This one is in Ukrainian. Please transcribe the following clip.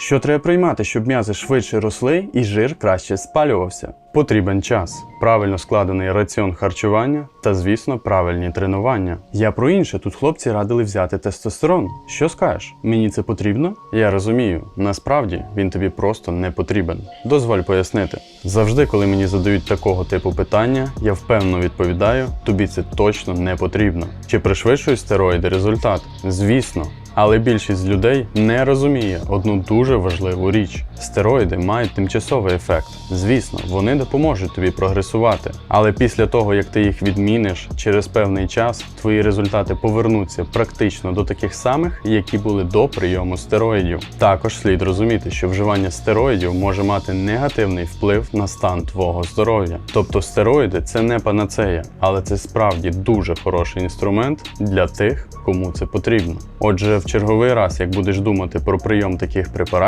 Що треба приймати, щоб м'язи швидше росли і жир краще спалювався? Потрібен час, правильно складений раціон харчування та, звісно, правильні тренування. Я про інше тут хлопці радили взяти тестостерон. Що скажеш? Мені це потрібно? Я розумію, насправді він тобі просто не потрібен. Дозволь пояснити. Завжди, коли мені задають такого типу питання, я впевнено відповідаю, тобі це точно не потрібно. Чи пришвидшують стероїди результат? Звісно. Але більшість людей не розуміє одну дуже важливу річ: стероїди мають тимчасовий ефект. Звісно, вони допоможуть тобі прогресувати. Але після того, як ти їх відміниш, через певний час твої результати повернуться практично до таких самих, які були до прийому стероїдів. Також слід розуміти, що вживання стероїдів може мати негативний вплив на стан твого здоров'я. Тобто стероїди це не панацея, але це справді дуже хороший інструмент для тих, кому це потрібно. Отже, в черговий раз, як будеш думати про прийом таких препаратів,